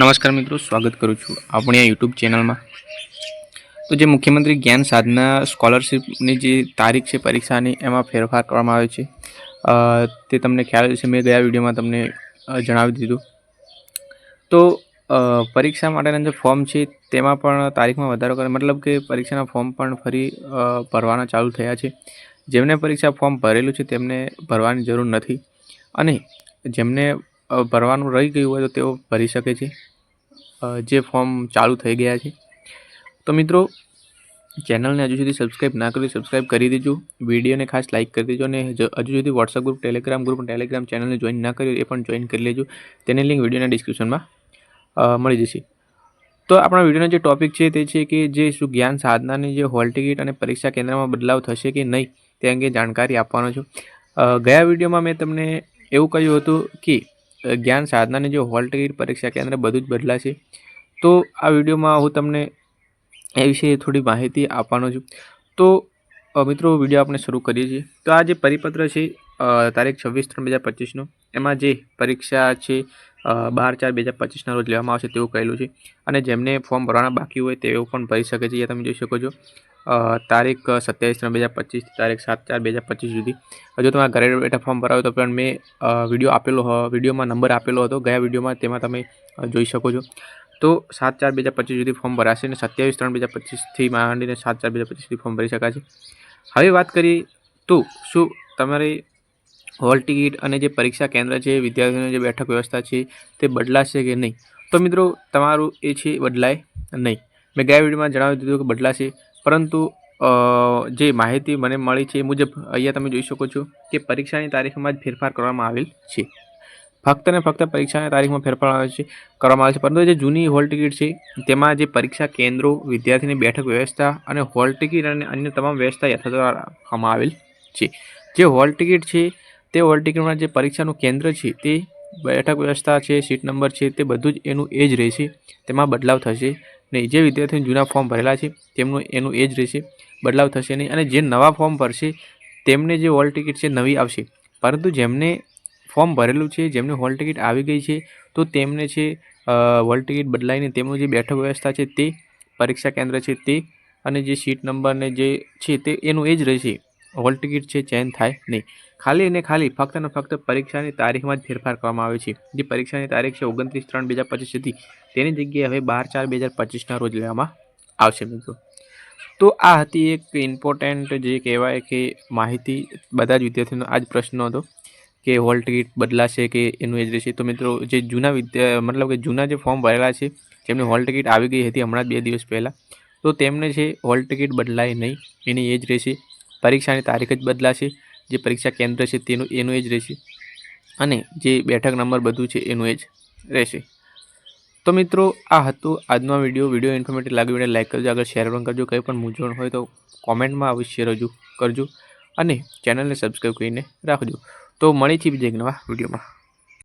નમસ્કાર મિત્રો, સ્વાગત કરું છું આપણી આ યુટ્યુબ ચેનલમાં. તો જે મુખ્યમંત્રી જ્ઞાન સાધના સ્કોલરશીપની જે તારીખ છે પરીક્ષાની, એમાં ફેરફાર કરવામાં આવે છે. તે તમને ખ્યાલ છે મેં ગયા વિડીયોમાં તમને જણાવી દીધું. તો પરીક્ષા માટેના જે ફોર્મ છે, તેમાં પણ તારીખમાં વધારો કરે, મતલબ કે પરીક્ષાના ફોર્મ પણ ફરી ભરવાના ચાલુ થયા છે. જેમને પરીક્ષા ફોર્મ ભરેલું છે, તેમને ભરવાની જરૂર નથી. અને જેમને ભરવાનું રહી ગયું હોય તો તેઓ ભરી શકે છે. જે ફોર્મ ચાલુ થઈ ગયા છે. તો મિત્રો, ચેનલને હજુ સુધી સબસ્ક્રાઈબ ના કરી સબસ્ક્રાઈબ કરી દેજો. વિડીયોને ખાસ લાઇક કરી દેજો અને હજુ સુધી વોટ્સઅપ ગ્રુપ, ટેલિગ્રામ ગ્રુપ અને ટેલિગ્રામ ચેનલને જોઈન ના કરી એ પણ જોઈન કરી લેજો. તેની લિંક વિડીયોના ડિસ્ક્રિપ્શનમાં મળી જશે. તો આપણા વિડીયોનો જે ટોપિક છે તે છે કે જે શું જ્ઞાન સાધનાની જે હોલ ટિકિટ અને પરીક્ષા કેન્દ્રમાં બદલાવ થશે કે નહીં તે અંગે જાણકારી આપવાનો છું. ગયા વિડીયોમાં મેં તમને એવું કહ્યું હતું કે જ્ઞાન સાધનાની જે હોલ ટિકિટ પરીક્ષા કેન્દ્ર બધું જ બદલાશે. તો આ વિડીયોમાં હું તમને એ વિશે થોડી માહિતી આપવાનો છું. તો મિત્રો, વીડિયો આપણે શરૂ કરીએ છીએ. તો આ જે પરિપત્ર છે તારીખ છવ્વીસ ત્રણ બે હજાર પચીસનો, એમાં જે પરીક્ષા છે બાર ચાર બે હજાર પચીસના રોજ લેવામાં આવશે તેવું કહેલું છે. અને જેમને ફોર્મ ભરવાના બાકી હોય તેઓ પણ ભરી શકે છે એ તમે જોઈ શકો છો. તારીખ સત્યાવીસ ત્રણ બે હજાર પચીસ તારીખ સાત ચાર બે હજાર પચીસ સુધી. હજુ તમારા ઘરે બેઠા ફોર્મ ભરાવો તો પણ મેં વીડિયો આપેલો વિડીયોમાં નંબર આપેલો હતો. ગયા વિડીયોમાં તેમાં તમે જોઈ શકો છો. તો સાત ચાર બે હજાર પચીસ સુધી ફોર્મ ભરાશે અને સત્યાવીસ ત્રણ બે હજાર પચીસથી માંડીને સાત ચાર બે હજાર પચીસ સુધી ફોર્મ ભરી શકાશે. હવે વાત કરીએ તો શું તમારી હોલ ટિકિટ અને જે પરીક્ષા કેન્દ્ર છે, વિદ્યાર્થીઓની જે બેઠક વ્યવસ્થા છે, તે બદલાશે કે નહીં? તો મિત્રો, તમારું એ છે બદલાય નહીં. મેં ગયા વિડીયોમાં જણાવી દીધું કે બદલાશે. પરંતુ જે માહિતી મને મળી છે એ મુજબ અહીંયા તમે જોઈ શકો છો કે પરીક્ષાની તારીખમાં જ ફેરફાર કરવામાં આવેલ છે. ફક્ત ને ફક્ત પરીક્ષાની તારીખમાં ફેરફાર આવે છે, કરવામાં આવે છે. પરંતુ જે જૂની હોલ ટિકિટ છે, તેમાં જે પરીક્ષા કેન્દ્રો, વિદ્યાર્થીની બેઠક વ્યવસ્થા અને હોલ ટિકિટ અને અન્ય તમામ વ્યવસ્થા યથાવત રાખવામાં આવેલ છે. જે હોલ ટિકિટ છે, તે હોલ ટિકિટમાં જે પરીક્ષાનું કેન્દ્ર છે, તે બેઠક વ્યવસ્થા છે, સીટ નંબર છે, તે બધું જ એનું એ જ રહેશે. તેમાં બદલાવ થશે. નહીં જે વિદ્યાર્થીઓ જૂના ફોર્મ ભરેલા છે, તેમનું એનું એ જ રહેશે, બદલાવ થશે નહીં. અને જે નવા ફોર્મ ભરશે, તેમને જે હોલ ટિકિટ છે, નવી આવશે. પરંતુ જેમને ફોર્મ ભરેલું છે, જેમને હોલ ટિકિટ આવી ગઈ છે, તો તેમને છે હોલ ટિકિટ બદલાઈને તેમનું જે બેઠક વ્યવસ્થા છે, તે પરીક્ષા કેન્દ્ર છે, તે અને જે સીટ નંબર ને જે છે, તે એનું એ જ રહેશે. હોલ ટિકિટ છે ચેન્જ થાય નહીં. ખાલી અને ખાલી ફક્ત અને ફક્ત પરીક્ષાની તારીખમાં જ ફેરફાર કરવામાં આવે છે. જે પરીક્ષાની તારીખ છે, ઓગણત્રીસ ત્રણ બે હજાર પચીસ હતી તેની જગ્યાએ હવે બાર ચાર બે હજાર પચીસના રોજ લેવામાં આવશે મિત્રો. તો આ હતી એક ઇમ્પોર્ટન્ટ જે કહેવાય કે માહિતી બધા જ વિદ્યાર્થીઓનો આ જ પ્રશ્ન હતો કે હોલ ટિકિટ બદલાશે કે એનું એ જ રહેશે. તો મિત્રો, જે જૂના વિદ્યા, મતલબ કે જૂના જે ફોર્મ ભરેલા છે, જેમની હોલ ટિકિટ આવી ગઈ હતી હમણાં બે દિવસ પહેલાં, તો તેમને છે, હોલ ટિકિટ બદલાય નહીં. એની એ જ રહેશે. પરીક્ષાની તારીખ જ બદલાશે, જે પરીક્ષા કેન્દ્ર છે તેનું એનું એ જ રહેશે. અને જે બેઠક નંબર બધું છે એનું એ જ રહેશે. તો મિત્રો, આ હતું આજનો વીડિયો. વીડિયો ઇન્ફોર્મેટિવ લાગ્યો વીડિયો લાઈક કરજો. આગળ શેર પણ કરજો. કંઈ પણ મૂંઝવણ હોય તો કોમેન્ટમાં અવશ્ય રજૂ કરજો. અને ચેનલને સબસ્ક્રાઈબ કરીને રાખજો. તો મળી છીએ બીજા એક નવા વિડીયોમાં.